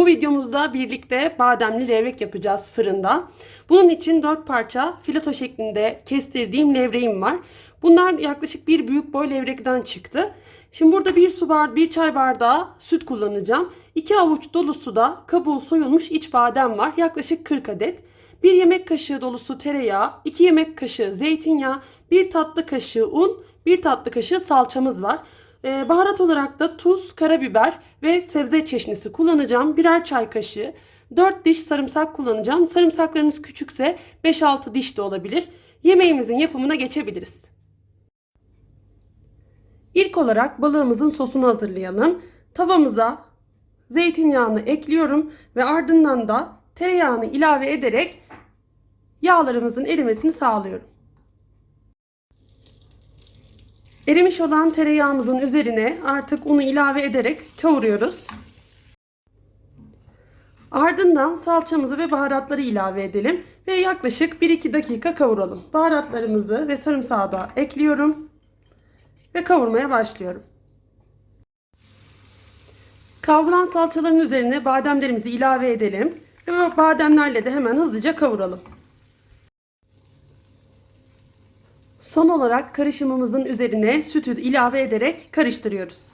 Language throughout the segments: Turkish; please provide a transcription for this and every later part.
Bu videomuzda birlikte bademli levrek yapacağız fırında. Bunun için 4 parça fileto şeklinde kestirdiğim levreğim var. Bunlar yaklaşık bir büyük boy levrekten çıktı. Şimdi burada bir su bar, bir çay bardağı süt kullanacağım. 2 avuç dolusu da kabuğu soyulmuş iç badem var. Yaklaşık 40 adet. 1 yemek kaşığı dolusu tereyağı, 2 yemek kaşığı zeytinyağı, 1 tatlı kaşığı un, 1 tatlı kaşığı salçamız var. Ee, baharat olarak da tuz, karabiber ve sebze çeşnisi kullanacağım. Birer çay kaşığı. 4 diş sarımsak kullanacağım. Sarımsaklarınız küçükse 5-6 diş de olabilir. Yemeğimizin yapımına geçebiliriz. İlk olarak balığımızın sosunu hazırlayalım. Tavamıza zeytinyağını ekliyorum ve ardından da tereyağını ilave ederek yağlarımızın erimesini sağlıyorum. Erimiş olan tereyağımızın üzerine artık unu ilave ederek kavuruyoruz. Ardından salçamızı ve baharatları ilave edelim ve yaklaşık 1-2 dakika kavuralım. Baharatlarımızı ve sarımsağı da ekliyorum ve kavurmaya başlıyorum. Kavrulan salçaların üzerine bademlerimizi ilave edelim ve bademlerle de hemen hızlıca kavuralım. Son olarak karışımımızın üzerine sütü ilave ederek karıştırıyoruz.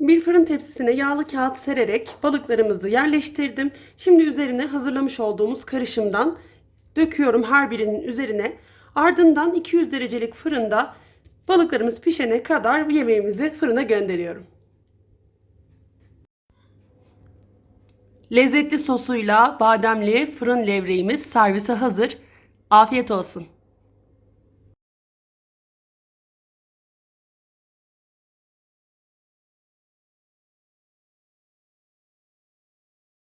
Bir fırın tepsisine yağlı kağıt sererek balıklarımızı yerleştirdim. Şimdi üzerine hazırlamış olduğumuz karışımdan döküyorum her birinin üzerine. Ardından 200 derecelik fırında balıklarımız pişene kadar yemeğimizi fırına gönderiyorum. Lezzetli sosuyla bademli fırın levreğimiz servise hazır. Afiyet olsun.